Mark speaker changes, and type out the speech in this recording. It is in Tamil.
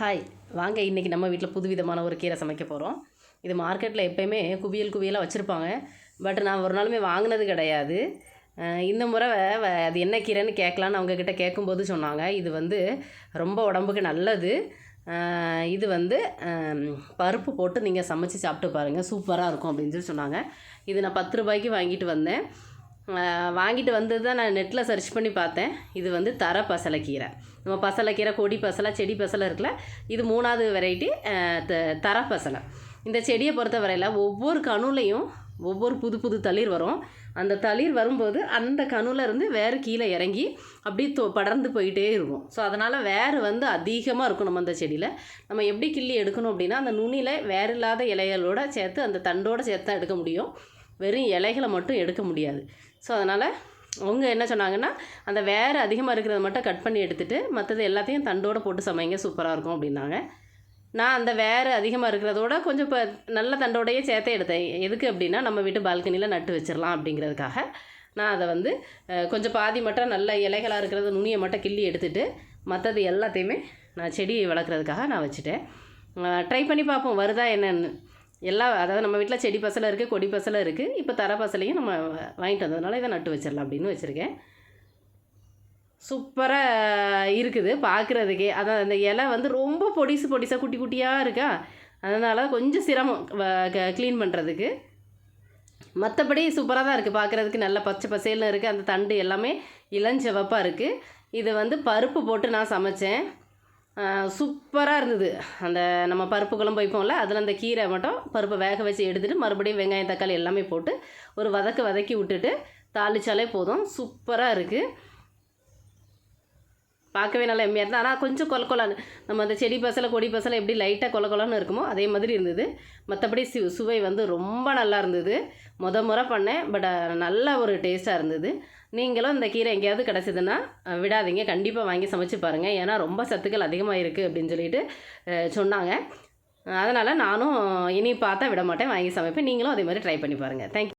Speaker 1: ஹாய் வாங்க இன்றைக்கி நம்ம வீட்டில் புதுவிதமான ஒரு கீரை சமைக்க போகிறோம் இது மார்க்கெட்டில் எப்போயுமே குவியல் குவியலாக வச்சுருப்பாங்க. பட் நான் ஒரு நாளுமே வாங்கினது கிடையாது. இந்த முறை வ- அது என்ன கீரைன்னு கேட்கலான்னு அவங்கக்கிட்ட கேட்கும்போது சொன்னாங்க. இது வந்து ரொம்ப உடம்புக்கு நல்லது. இது வந்து பருப்பு போட்டு நீங்கள் சமைச்சு சாப்பிட்டு பாருங்கள் சூப்பராக இருக்கும் அப்படின்னு சொல்லி சொன்னாங்க. இது நான் பத்து ரூபாய்க்கு வாங்கிட்டு வந்தேன். வாங்கிட்டு வந்தது தான் நான் நெட்டில் சர்ச் பண்ணி பார்த்தேன். இது வந்து தர பசலைக்கீரை. நம்ம பசலைக்கீரை கொடி பசலை செடி பசலை இருக்குல்ல இது மூணாவது வெரைட்டி த தர பசலை. இந்த செடியை பொறுத்த வரையில் ஒவ்வொரு கணுலையும் ஒவ்வொரு புது புது தளிர் வரும். அந்த தளிர் வரும்போது அந்த கணுல இருந்து வேறு கீழே இறங்கி அப்படியே தொ படர்ந்து போயிட்டே இருக்கும். ஸோ அதனால் வேர் வந்து அதிகமாக இருக்கும் நம்ம அந்த செடியில். நம்ம எப்படி கிள்ளி எடுக்கணும் அப்படின்னா அந்த நுனியில் வேறு இல்லாத இலைகளோட சேர்த்து அந்த தண்டோட சேர்த்து தான் எடுக்க முடியும். வெறும் இலைகளை மட்டும் எடுக்க முடியாது. ஸோ அதனால் அவங்க என்ன சொன்னாங்கன்னா அந்த வேறு அதிகமாக இருக்கிறத மட்டும் கட் பண்ணி எடுத்துகிட்டு மற்றது எல்லாத்தையும் தண்டோட போட்டு சமைங்க சூப்பராக இருக்கும் அப்படின்னாங்க. நான் அந்த வேறு அதிகமாக இருக்கிறதோட கொஞ்சம் இப்போ நல்ல தண்டோடையே சேர்த்தே எடுத்தேன். எதுக்கு அப்படின்னா நம்ம வீட்டு பால்கனியில் நட்டு வச்சிடலாம் அப்படிங்கிறதுக்காக. நான் அதை வந்து கொஞ்சம் பாதி மட்டும் நல்ல இலைகளாக இருக்கிறத நுனியை மட்டும் கிள்ளி எடுத்துட்டு மற்றது எல்லாத்தையுமே நான் செடி வளர்க்குறதுக்காக நான் வச்சுட்டேன். ட்ரை பண்ணி பார்ப்போம் வருதா என்னென்னு. எல்லா அதாவது நம்ம வீட்டில் செடி பசலை இருக்குது கொடி பசலை இருக்குது இப்போ தர பசலையும் நம்ம வாங்கிட்டு வந்ததுனால இதை நட்டு வச்சிடலாம் அப்படின்னு வச்சுருக்கேன். சூப்பராக இருக்குது பார்க்குறதுக்கே அதான் அந்த இலை வந்து ரொம்ப பொடிசு பொடிசாக குட்டி குட்டியாக இருக்கா? அதனால் கொஞ்சம் சிரமம் க்ளீன் பண்ணுறதுக்கு மற்றபடி சூப்பராக தான் இருக்குது பார்க்குறதுக்கு நல்ல பச்சை பசேல்னு இருக்குது அந்த தண்டு எல்லாமே இளஞ்சவப்பாக இருக்குது இது வந்து பருப்பு போட்டு நான் சமைச்சேன். சூப்பராக இருந்தது. அந்த நம்ம பருப்பு குழம்பு வைப்போம்ல அதில் அந்த கீரை மட்டும் பருப்பை வேக வச்சு எடுத்துகிட்டு மறுபடியும் வெங்காயம் தக்காளி எல்லாமே போட்டு ஒரு வதக்க வதக்கி விட்டுட்டு தாளிச்சாலே போதும். சூப்பராக இருக்குது பார்க்கவே நல்லா எம்மையாக இருந்தது. ஆனால் கொஞ்சம் கொல கொலான்னு. நம்ம அந்த செடி பசலை கொடி பசலை எப்படி லைட்டாக கொல கொலான்னு இருக்குமோ அதே மாதிரி இருந்தது. மற்றபடி சு சுவை வந்து ரொம்ப நல்லா இருந்தது. முத முறை பண்ணேன். பட் நல்ல ஒரு டேஸ்ட்டாக இருந்தது. நீங்களும் இந்த கீரை எங்கேயாவது கிடச்சிதுன்னா விடாதீங்க. கண்டிப்பாக வாங்கி சமைச்சு பாருங்கள் ஏன்னா ரொம்ப சத்துக்கள் அதிகமாக இருக்குது அப்படின்னு சொல்லிட்டு சொன்னாங்க. அதனால் நானும் இனி பார்த்தா விட மாட்டேன் வாங்கி சமைப்பேன். நீங்களும் அதே மாதிரி ட்ரை பண்ணி பாருங்கள் தேங்க்யூ